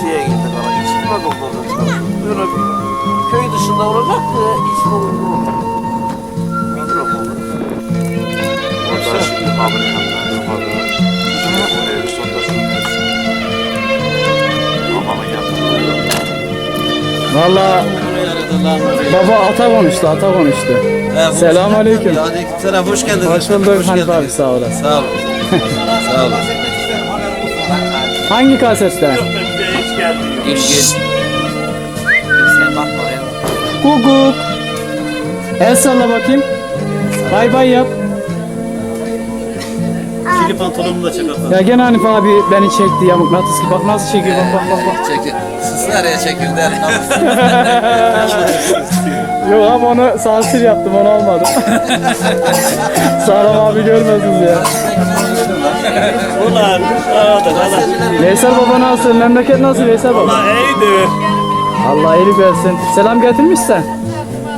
şeye gitti kara. İçime doldurdu. Böyle bir köy dışında olacak da içime doldurdu. Mikrop olur. Orada şimdi fabrikanlar. Valla baba ata konuştu, ata konuştu. Selam aleyküm. Selam hoş geldiniz. Hoş bulduk Hanif abi sağ olasın. Sağ olun. Sağ olun. Hangi kasetten? İlginç. Sen bakma ya. Guguk. El salla bakayım. Bay bay yap. Kirli pantolonumu da çek. Ya gene Hanif abi beni çekti ya mıknatıs gibi. Bak nasıl çekiyor bak bak bak. bak. Çekil. Siz nereye çekildi? Yok abi onu sansür yaptım onu almadım. Sağlam abi görmediniz ya. Ulan, da valla. Veysel baba nasıl? Memleket nasıl Veysel baba? Ulan iyiydi. Allah iyilik versin. Selam getirmişsen.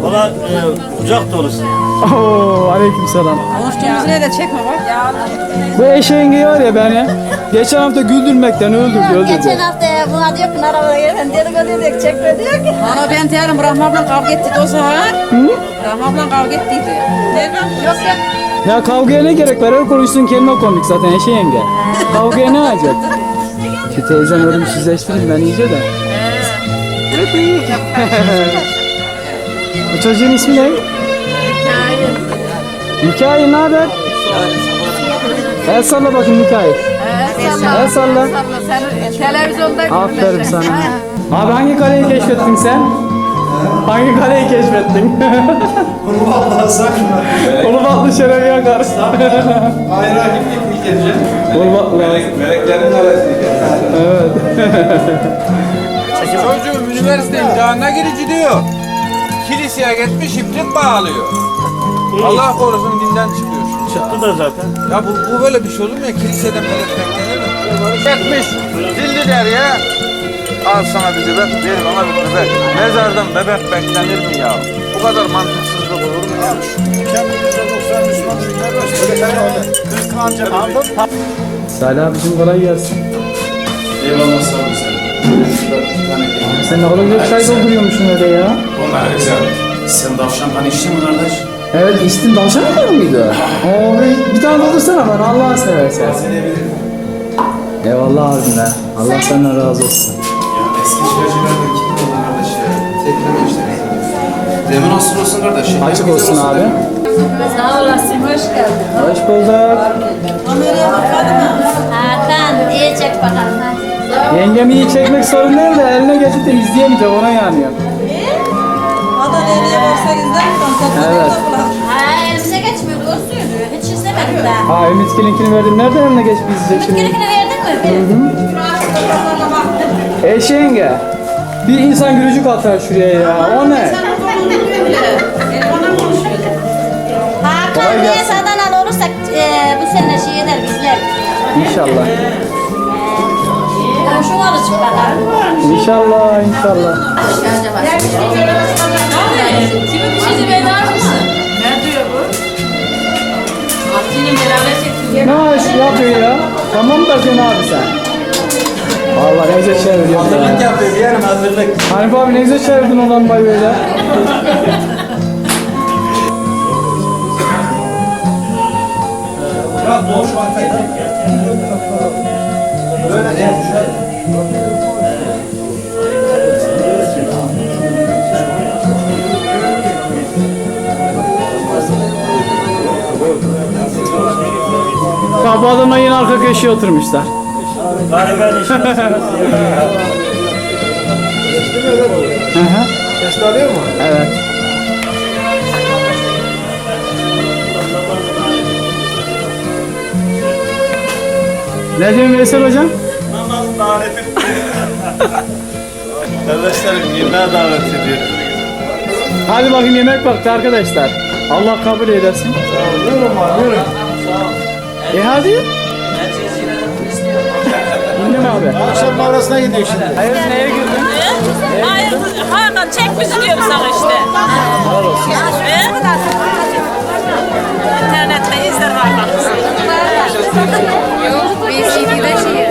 Valla e, kucak dolusu. Oo aleyküm selam. Konuştuğumuz ne de çekme bak. Bu eşeğin var ya beni. Geçen hafta güldürmekten öldürdü öldürdü. Geçen hafta buna diyor ki arabada gelin dedikodu diyor çekme diyor ki. Ana ben diyelim Rahmi abla kavga etti o zaman. Rahmi abla kavga ettiydi. Nereden? Yok ya. Ya kavgaya ne gerek var? Her konuştuğun kelime komik zaten eşeğin yenge. Kavgaya ne acaba? Ki teyzem ölümsüzleştirin ben iyice de. Bu çocuğun ismi ne? Hikaye ne haber? El salla bakayım hikaye. El salla. Sen televizyonda Aferin sana. Abi hangi kaleyi keşfettin sen? Hangi kaleyi keşfettin? Ulubatlı Şerefi Yakar. Hayra gittik mi gece? Ulubatlı. Meleklerin arasında. Evet. Çocuğum üniversite imtihanına girici diyor. Kiliseye gitmiş iplik bağlıyor. Allah korusun dinden çıkıyor. Çıktı da zaten. Ya bu, bu böyle bir şey olur mu ya? Kiliseden melek beklenir mi? Gitmiş dilli der ya. Al sana bir bebek, ver bana bir bebek. Mezardan bebek beklenir mi ya? Bu kadar mantıksızlık olur mu ya? Salih abicim kolay gelsin. Eyvallah sağ olun sen. Sen ne kadar güzel çay dolduruyormuşsun öyle ya. Güzel. Sen tavşan kan içtin mi kardeş? Evet içtin tavşan mı mıydı? Oo bir, bir tane doldursana bana Allah'ını seversen. Eyvallah abim be. Allah senden razı olsun. Ya eski şiracılardan kim oldu kardeş ya? Tekleme işte. Demin olsun olsun kardeş. Açık olsun abi. Sağ olasın hoş geldin. Hoş bulduk. Hakan iyi çek bakalım. hadi. Yengemi iyi çekmek sorun değil de eline geçip de izleyemeyeceğim ona yanıyor. Nereye varsa izler. Evet. Ha elimize geçmiyor doğru söylüyor. Hiç izlemedim daha. Ha Ümit Kilink'ini verdim. Nereden eline geçip izleyecek şimdi? Gerekini verdin mi? Eşe yenge. Bir insan gülücük atar şuraya ya. O ne? Hakan diye Adanalı olursak e, bu sene şey eder bizler. İnşallah. Komşu olur bakalım. İnşallah, inşallah. Kimi bir şey verir misin? Ne diyor bu? Abdinin beraber çekiyor. Ne iş yapıyor ya? Tamam da sen abi sen. Allah ne güzel çevirdin ya. yapıyor bir yerim hazırlık. Hanif abi ne güzel çevirdin o lambayı böyle. Ya boş vakit. Adamla yine arka köşeye oturmuşlar. Bari ben işim alıyor mu? Evet. Ne diyorsun Veysel hocam? namaz davet etti. Kardeşlerim yemeğe davet ediyorum. Hadi bakayım yemek vakti arkadaşlar. Allah kabul eylesin. Buyurun buyurun. E hadi. Abi. Akşam arasına gidiyor şimdi. Hayır neye girdin? Hayır, Hakan çek bizi diyorum sana işte. He? İnternette izler Hakan. Yok bir CD'de şey.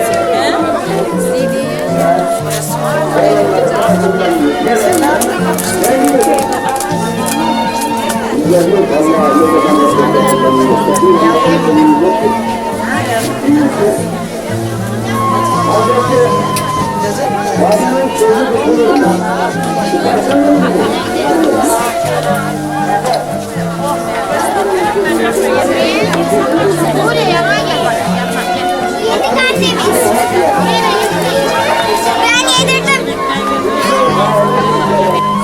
CD. Ben yedirdim.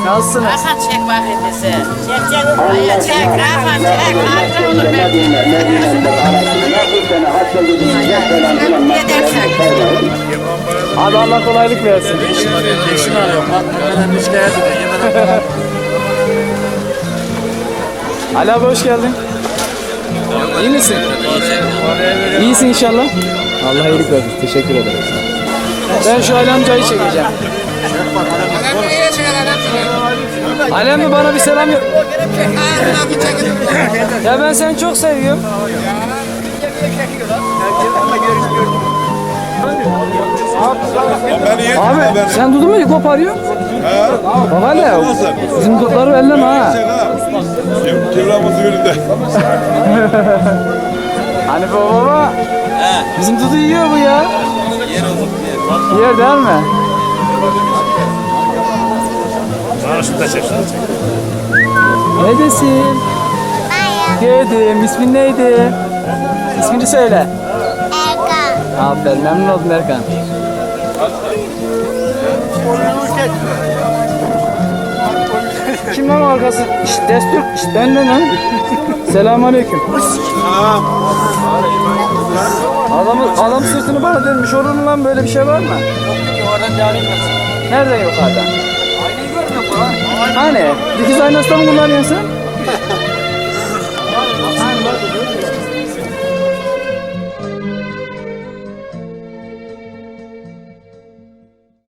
Nasılsınız? Hakan çek bakayım bizi. Çek çek. Hayır çek. Hakan çek. Harika olur ben. Ne dersen. Abi Allah kolaylık versin. İşini arıyorum. Bak benden şikayet ediyor. Yemeden Ali abi hoş geldin. İyi misin? İyisin inşallah. Allah iyilik versin. Teşekkür ederim. Ben şu Ali amcayı çekeceğim. Ali amca bana bir selam yok. Ya ben seni çok seviyorum. Abi sen dudun mu koparıyorsun? Baba ne? Bizim dudları elleme ha. Kevramızı önünde. Hani baba baba. Bizim dudu yiyor bu ya. Yer Yer değil mi? Bana şunu da çek. Şunu çek. Neredesin? Geldim. İsmin neydi? İsmini söyle. Aferin memnun oldum Erkan. Kim lan arkası? İşte destur. İşte ben lan. Selamünaleyküm. Adamı, adam sırtını bana dönmüş. Mu lan böyle bir şey var mı? Nereden yok hala? Hani? Dikiz aynasında mı kullanıyorsun?